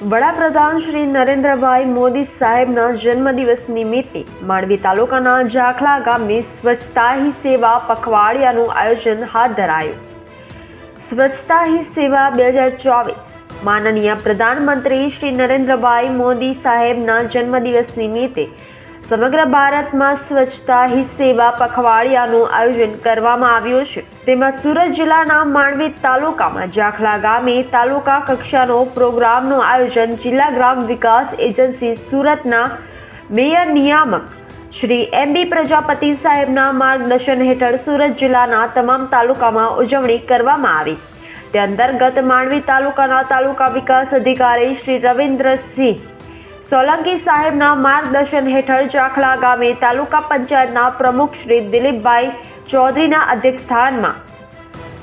વડાપ્રધાન શ્રી નરેન્દ્રભાઈ મોદી સાહેબના જન્મદિવસ નિમિત્તે માંડવી તાલુકાના જાખલા ગામે સ્વચ્છતા હી સેવા પખવાડિયાનું આયોજન હાથ ધરાયું. સ્વચ્છતા હી સેવા બે હજાર ચોવીસ માનનીય પ્રધાનમંત્રી શ્રી નરેન્દ્રભાઈ મોદી સાહેબના જન્મદિવસ નિમિત્તે સમગ્ર ભારતમાં સ્વચ્છતા હી સેવા પખવાડિયાનું આયોજન કરવામાં આવ્યું છે. તેમાં સુરત જિલ્લાના માંડવી તાલુકામાં જાખલા ગામે તાલુકા કક્ષાનો પ્રોગ્રામનું આયોજન જિલ્લા ગ્રામ વિકાસ એજન્સી સુરતના મેયર નિયામક શ્રી એમ બી પ્રજાપતિ સાહેબના માર્ગદર્શન હેઠળ સુરત જિલ્લાના તમામ તાલુકામાં ઉજવણી કરવામાં આવી. તે અંતર્ગત માંડવી તાલુકાના તાલુકા વિકાસ અધિકારી શ્રી રવિન્દ્રસિંહ સોલંકી સાહેબના માર્ગદર્શન હેઠળ ચાખલા ગામે તાલુકા પંચાયતના પ્રમુખ શ્રી દિલીપભાઈ ચૌધરીના અધ્યક્ષસ્થાનમાં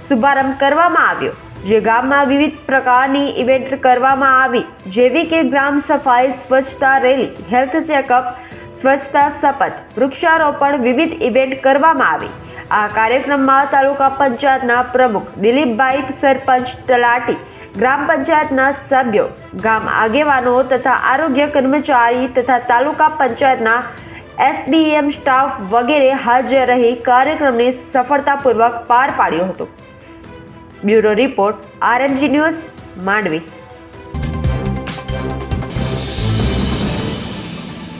શુભારંભ કરવામાં આવ્યો, જે ગામમાં વિવિધ પ્રકારની ઇવેન્ટ કરવામાં આવી, જેવી કે ગ્રામ સફાઈ, સ્વચ્છતા રેલી, હેલ્થ ચેકઅપ, સ્વચ્છતા શપથ, વૃક્ષારોપણ વિવિધ ઇવેન્ટ કરવામાં આવી. આ કાર્યક્રમમાં તાલુકા પંચાયતના પ્રમુખ દિલીપભાઈ સરપંચ તલાટી ગ્રામ પંચાયતના સભ્યો, ગામ આગેવાનો તથા આરોગ્ય કર્મચારી તથા તાલુકા પંચાયતના એસડીએમ સ્ટાફ વગેરે હાજર રહી કાર્યક્રમને સફળતાપૂર્વક પાર પાડ્યો હતો. Bureau report RMG news Mandvi.